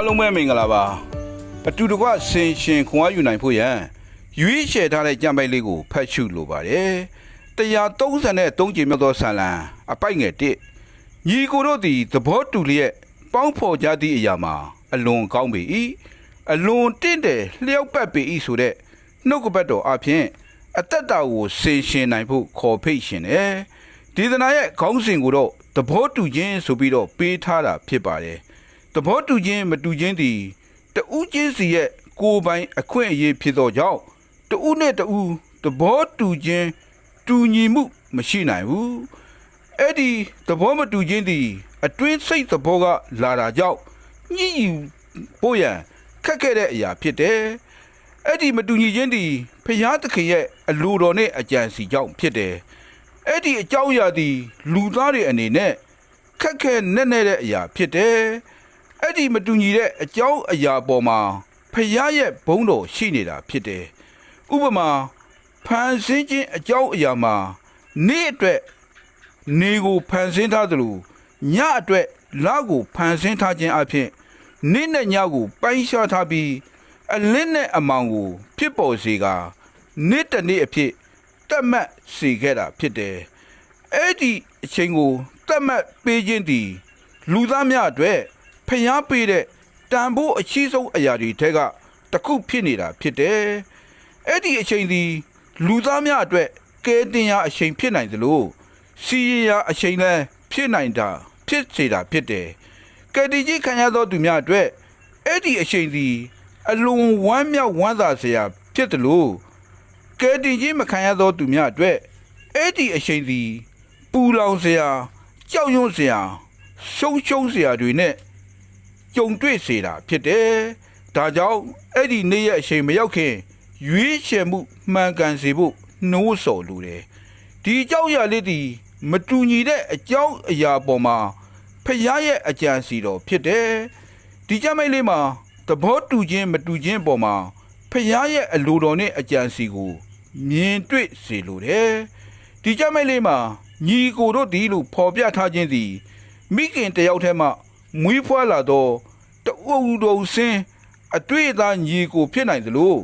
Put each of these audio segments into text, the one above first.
အလုံးမဲမင်္ဂလာပါအတူတကွဆင်ရှင်ခွန်အားယူနိုင်ဖို့ရန်ရွေးချယ်ထားတဲ့ကြံပိုက်လေးကိုဖတ်ရှုလိုပါတယ်133ကြိမ်မြောက်သောဆာလံအပိုက်ငယ်1ညီကိုတို့သည်သဘောတူလျက်ပေါင်းဖော်ကြသည့်အရာမှာအလွန်ကောင်းပေ၏အလွန်တင့်တယ်လျှောက်ပတ်ပေ၏ဆိုတဲ့နှုတ်ကပတ်တော်အဖြစ်အသက်တာကိုဆင်ရှင်နိုင်ဖို့ခေါ်ဖိတ်ရှင်တယ်ဒီသနာရဲ့ခေါင်းစဉ်ကိုတော့သဘောတူခြင်းဆိုပြီးတော့ပေးထားတာဖြစ်ပါတယ် သဘောတူခြင်းမတူခြင်းသည်တဦးချင်းစီရဲ့ကိုယ်ပိုင်အခွင့်အရေးဖြစ်သောကြောင့်တဦးနဲ့တဦးသဘောတူခြင်းတူညီမှုမရှိနိုင်ဘူးအဲ့ဒီသဘောမတူခြင်းသည်အတွင်းစိတ်သဘောကလာတာကြောင့်ညှိယူဖို့ရန်ခက်ခဲ့တဲ့အရာဖြစ်တယ်အဲ့ဒီမတူညီခြင်းသည်ဖျားသခင်ရဲ့အလိုတော်နဲ့အကြံစီကြောင့်ဖြစ်တယ်အဲ့ဒီအကြောင်းအရာသည်လူသားတွေအနေနဲ့ခက်ခဲနဲ့နဲ့တဲ့အရာဖြစ်တယ် အဲ့ဒီမတူညီတဲ့အကြောင်းအရာပေါ်မှာဖျားရဲ့ဘုန်းတော်ရှိနေတာဖြစ်တယ်။ဥပမာဖန်ဆင်းခြင်းအကြောင်းအရာမှာနေ့အတွက်နေကိုဖန်ဆင်းထားသလိုညအတွက်လကိုဖန်ဆင်းထားခြင်းအပြင်နေ့နဲ့ညကိုပိုင်းခြားထားပြီးအလင်းနဲ့အမောင်ကို ဖြစ်ပေါ်စေကနေ့တစ်နေ့အဖြစ်တတ်မှတ်စေခဲ့တာဖြစ်တယ်။အဲ့ဒီအချိန်ကိုတတ်မှတ်ပေးခြင်းသည်လူသားများအတွက် ဖျားပေးတဲ့တန်ဖိုးအရှိဆုံးအရာတွေထဲကတစ်ခုဖြစ်နေတာဖြစ်တယ်။အဲ့ဒီအချိန်ဒီလူသားများအတွက်ကဲတင်ရာအချိန်ဖြစ်နိုင်သလိုစီးရာအချိန်လည်းဖြစ်နိုင်တာဖြစ်စေတာဖြစ်တယ်။ကဲတင်ကြီးခံရသောသူများအတွက်အဲ့ဒီအချိန်ဒီအလွန်ဝမ်းမြောက်ဝမ်းသာစရာဖြစ်တယ်လို့ကဲတင်ကြီးမခံရသောသူများအတွက်အဲ့ဒီအချိန်ဒီပူလောင်စရာကြောက်ရွံ့စရာရှုံရှုံစရာတွေနဲ့ ကြုံတွေ့စေတာဖြစ်တယ်။ဒါကြောင့်အဲ့ဒီနေ့ရဲ့အချိန်မရောက်ခင်ရွေးချယ်မှုမှန်ကန်စေဖို့နှိုးဆော်လိုတယ်။ဒီအကြောင်းအရာလေးဒီမတူညီတဲ့အကြောင်းအရာပေါ်မှာဖျားရဲ့အကြံစီတော်ဖြစ်တယ်။ဒီကြမ်းမိတ်လေးမှာသဘောတူခြင်းမတူခြင်းပေါ်မှာဖျားရဲ့အလိုတော်နဲ့အကြံစီကိုမြင်တွေ့စေလိုတယ်။ဒီကြမ်းမိတ်လေးမှာညီကိုတို့ဒီလိုဖော်ပြထားခြင်းသည်မိခင်တယောက်တည်းမှ မွေးဖွားလာသောတအုပ်တော်စင်းအတွေ့အသားညီကိုဖြစ်နိုင်သလို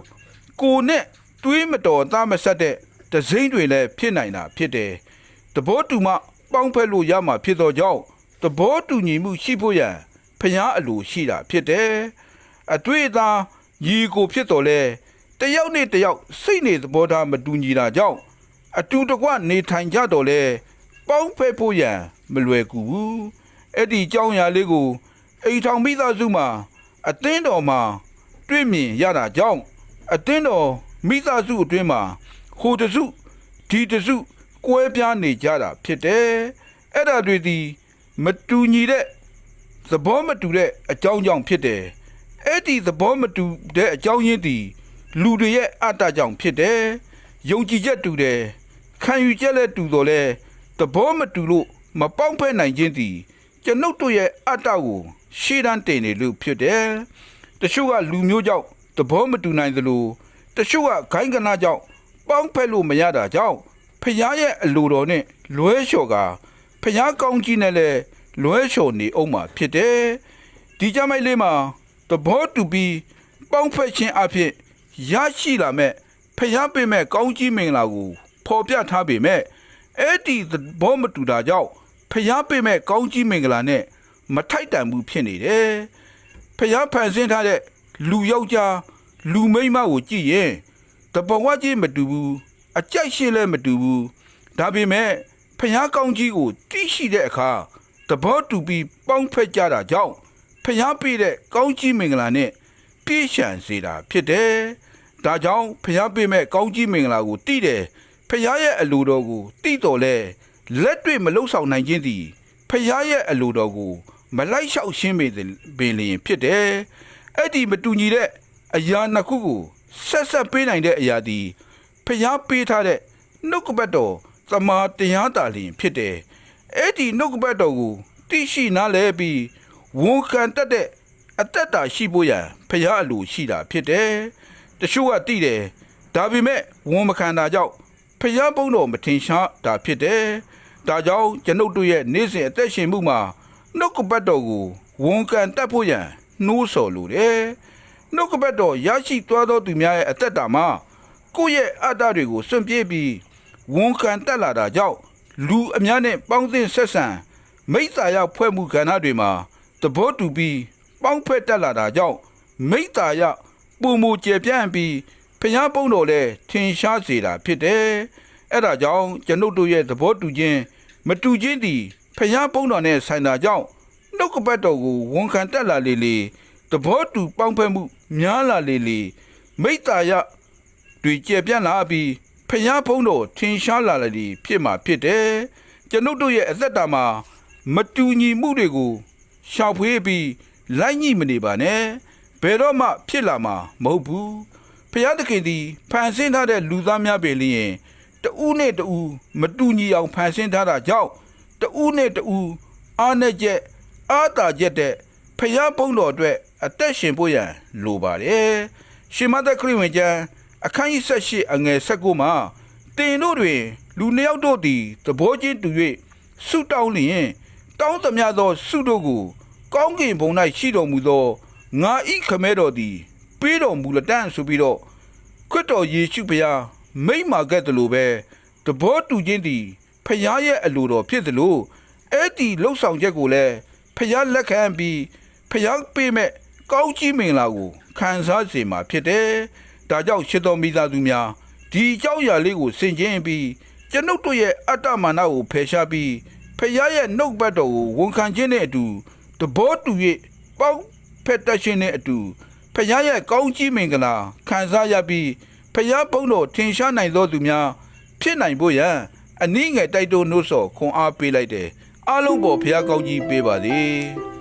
ကိုနဲ့တွေးမတော်သားမဆက်တဲ့တစိမ့်တွေလည်းဖြစ်နိုင်တာဖြစ်တယ်။တဘောတူမှပေါင်းဖက်လို့ရမှာဖြစ်သောကြောင့်တဘောတူညီမှုရှိဖို့ရန်ဖျားအလိုရှိတာဖြစ်တယ်။အတွေ့အသားညီကိုဖြစ်တော်လဲတယောက်နဲ့တယောက်စိတ်နေသဘောထားမတူညီတာကြောင့်အတူတကွနေထိုင်ကြတော့လေပေါင်းဖက်ဖို့ရန်မလွယ်ကူဘူး အဲ့ဒီအကြောင်းအရာလေးကိုအိမ်ထောင်မိသားစုမှာအသင်းတော်မှာတွေ့မြင်ရတာကြောင့်အသင်းတော်မိသားစုအတွင်းမှာဟိုတစုဒီတစုကွဲပြားနေကြတာဖြစ်တယ်အဲ့ဒါတွေဒီမတူညီတဲ့သဘောမတူတဲ့အကြောင်းကြောင့်ဖြစ်တယ်အဲ့ဒီသဘောမတူတဲ့အကြောင်းရင်းဒီလူတွေရဲ့အတ္တကြောင့်ဖြစ်တယ်ယုံကြည်ချက်တူတယ်ခံယူချက်လည်းတူတော်လဲသဘောမတူလို့မပေါင်းဖက်နိုင်ခြင်းသည် ကျွန်ုပ်တို့ရဲ့အတ္တကိုရှေ့တန်းတင်နေလို့ဖြစ်တယ်။တချို့ကလူမျိုးကြောင့်သဘောမတူနိုင်သလိုတချို့ကဂိုင်းကနာကြောင့်ပေါင်းဖက်လို့မရတာကြောင့်ဖျားရဲ့အလိုတော်နဲ့လွဲလျှော်ကဖျားကောင်းကြီးနဲ့လည်းလွဲလျှော်နေအောင်မှာဖြစ်တယ်။ဒီကြမ်းမိုက်လေးမှာသဘောတူပြီးပေါင်းဖက်ခြင်းအဖြစ်ရရှိလာမဲ့ဖျားပေးမဲ့ကောင်းကြီးမင်္ဂလာကိုဖော်ပြထားပေမဲ့အဲ့ဒီသဘောမတူတာကြောင့် ဖျားပေးမဲ့ကောင်းကြီးမင်္ဂလာနဲ့မထိုက်တန်ဘူးဖြစ်နေတယ်။ဖျားဖန်ဆင်းထားတဲ့လူယောက်ျားလူမိန်းမကိုကြည့်ရင်တဘဝကြီးမတူဘူးအကြိုက်ရှင်းလည်းမတူဘူးဒါပေမဲ့ဖျားကောင်းကြီးကိုတိရှိတဲ့အခါသဘောတူပြီးပေါင်းဖက်ကြတာကြောင့်ဖျားပေးတဲ့ကောင်းကြီးမင်္ဂလာနဲ့ပြည့်ရှံစေတာဖြစ်တယ်။ဒါကြောင့်ဖျားပေးမဲ့ကောင်းကြီးမင်္ဂလာကိုတိတယ်ဖျားရဲ့အလိုတော်ကိုတိတော်လဲ လက်တွေ့မလုံဆောင်နိုင်ခြင်းသည်ဖျားရဲ့အလိုတော်ကို မလိုက်လျှောက်ရှင်းပေပင်လျင်ဖြစ်တယ်။အဲ့ဒီမတူညီတဲ့အရာနှစ်ခုကိုဆက်ဆက်ပေးနိုင်တဲ့အရာသည်ဖျားပေးထားတဲ့နှုတ်ကပတ်တော်သမာတရားတာလျင်ဖြစ်တယ်။အဲ့ဒီနှုတ်ကပတ်တော်ကိုသိရှိနားလည်ပြီးဝန်ခံတတ်တဲ့အသက်တာရှိဖို့ရန်ဖျားအလိုရှိတာဖြစ်တယ်။တချို့ကသိတယ်ဒါပေမဲ့ဝန်မခံတာကြောင့်ဖျားပုံတော်မထင်ရှားတာဖြစ်တယ်။ ဒါကြောင့်ကျွန်ုပ်တို့ရဲ့နေ့စဉ်အသက်ရှင်မှုမှာနှုတ်ကပတ်တော်ကိုဝန်ခံတတ်ဖို့ရန်နှိုးဆော်လိုတယ်နှုတ်ကပတ်တော်ရရှိသွားသောသူများရဲ့အသက်တာမှာကိုယ့်ရဲ့အတ္တတွေကိုစွန့်ပြေးပြီးဝန်ခံတက်လာတာကြောင့်လူအများနဲ့ပေါင်းသင်းဆက်ဆံမိစ္ဆာရောက်ဖွဲ့မှုကဏ္ဍတွေမှာသဘောတူပြီးပေါင်းဖက်တက်လာတာကြောင့်မိစ္ဆာရောက်ပုံမူကျေပြန့်ပြီးဖျားပုံတော်လဲထင်ရှားစေတာဖြစ်တယ်အဲ့ဒါကြောင့်ကျွန်ုပ်တို့ရဲ့သဘောတူခြင်း မတူခြင်းသည်ဖျားပုံတော်နဲ့ဆိုင်တာကြောင့်နှုတ်ကပတ်တော်ကိုဝန်ခံတက်လာလေလေသဘောတူပေါင်းဖက်မှုများလာလေလေမိစ္ဆာရောက်တွေကျေပြန့်လာပြီးဖျားဖုံးတော်ထင်ရှားလာလေဖြစ်မှာဖြစ်တယ်ကျွန်ုပ်တို့ရဲ့အသက်တာမှာမတူညီမှုတွေကိုရှောင်ဖွေးပြီးလိုက်ညိမနေပါနဲ့ဘယ်တော့မှဖြစ်လာမှာမဟုတ်ဘူးဖျားသခင်သည်ဖန်ဆင်းထားတဲ့လူသားများပဲလျင် တဦးနဲ့တဦးမတူညီအောင်ဖန်ဆင်းထားတာကြောင့်တဦးနဲ့တဦးအားနဲ့ချက်အားတာချက်တဲ့ဖျားဖုံးတော်အတွက်အသက်ရှင်ဖို့ရန်လိုပါတယ်ရှင်မသက်ခရစ်ဝင်ကျမ်းအခန်းကြီး၁၈အငယ်၁၉မှာတင်တို့တွင် လူနှစ်ယောက်တို့သည်သဘောချင်းတူ၍ဆုတောင်းလျင်တောင်းသမျှသောဆုတို့ကို ကောင်းကင်ဘုံ၌ရှိတော်မူသောငါဤခမဲတော်သည် ပေးတော်မူလတံ့ဆိုပြီးတော့ခရစ်တော်ယေရှုဖျား မိမ့်မာခဲ့တယ်လို့ပဲသဘောတူခြင်းသည်ဖျားရဲ့အလိုတော်ဖြစ်တယ်လို့အဲ့ဒီလှုပ်ဆောင်ချက်ကိုလည်းဖျားလက်ခံပြီးဖျားပေးမဲ့ကောင်းကြီးမင်္ဂလာကိုခံစားစေမှာဖြစ်တယ်။ဒါကြောင့်ရှစ်တော်မိသားစုများဒီအကြောင်းအရာလေးကိုဆင်ခြင်ပြီးကျွန်ုပ်တို့ရဲ့အတ္တမာနကိုဖယ်ရှားပြီးဖျားရဲ့နှုတ်ပတ်တော်ကိုဝန်ခံခြင်းနဲ့အတူတဘောတူ၍ပေါင်းဖက်တတ်ခြင်းနဲ့အတူဖျားရဲ့ကောင်းကြီးမင်္ဂလာခံစားရပြီး ဖျားပုံတော်ထင်ရှားနိုင်သောသူများဖြစ်နိုင်ဖို့ရန်အနည်းငယ်တိုက်တွန်းနှိုးဆော်ခွန်အားပေးလိုက်တယ်အားလုံးပေါ်ဖျားကောင်းကြီးပေးပါစေ။